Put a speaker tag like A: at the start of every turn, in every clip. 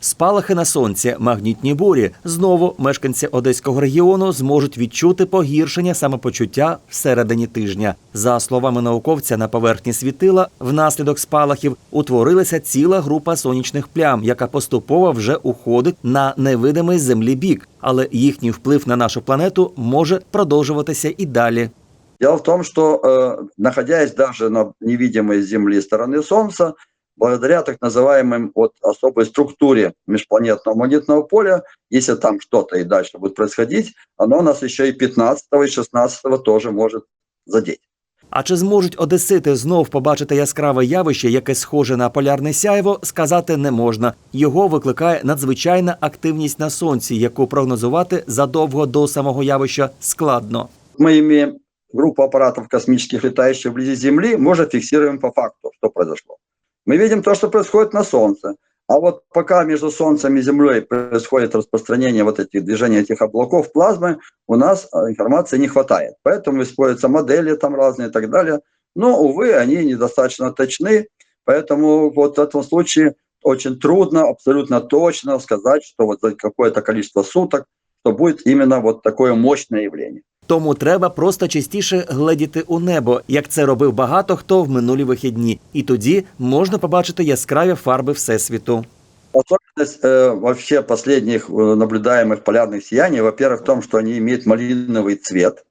A: Спалахи на сонці, магнітні бурі. Знову мешканці одеського регіону зможуть відчути погіршення самопочуття всередині тижня. За словами науковця, на поверхні світила внаслідок спалахів утворилася ціла група сонячних плям, яка поступово вже уходить на невидимий землі бік, але їхній вплив на нашу планету може продовжуватися і далі.
B: Дело в том, что э, находясь даже на невидимой Земли стороны Солнца, благодаря так называемым вот особой структуре межпланетного магнитного поля, если там что-то и дальше будет происходить, оно нас еще и 15 и 16 тоже может задеть.
A: А чи зможуть одесити знов побачити яскраве явище, яке схоже на полярне сяйво, сказати не можна. Його викликає надзвичайна активність на сонці, яку прогнозувати задовго до самого явища складно.
B: Мы имеем группу аппаратов космических, летающих вблизи Земли, мы уже фиксируем по факту, что произошло. Мы видим то, что происходит на Солнце. А вот пока между Солнцем и Землей происходит распространение вот этих движений этих облаков плазмы, у нас а, информации не хватает. Поэтому используются модели там разные и так далее. Но, увы, они недостаточно точны. Поэтому вот в этом случае очень трудно абсолютно точно сказать, что вот за какое-то количество суток, что будет именно вот такое мощное явление.
A: Тому треба просто частіше гледіти у небо, як це робив багато хто в минулі вихідні. І тоді можна побачити яскраві фарби всесвіту.
B: Особенность э, вообще последних э, наблюдаемых полярных сияний, во-первых, в том, что они имеют малиновый цвет.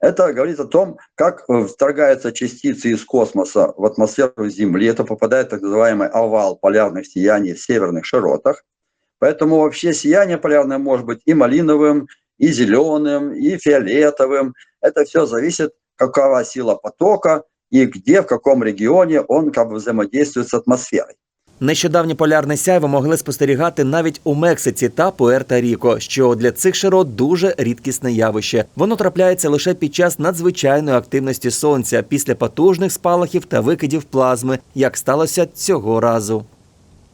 B: Это говорит о том, как э, вторгаются частицы из космоса в атмосферу Земли. Это попадает в так называемый овал полярных сияний в северных широтах. Поэтому вообще сияние полярное может быть и малиновым, и зеленым, и фиолетовым. Это все зависит, какова сила потока и где, в каком регионе он как бы взаимодействует с атмосферой.
A: Нещодавнє полярне сяйво могли спостерігати навіть у Мексиці та Пуерто-Ріко, що для цих широт дуже рідкісне явище. Воно трапляється лише під час надзвичайної активності сонця після потужних спалахів та викидів плазми, як сталося цього разу.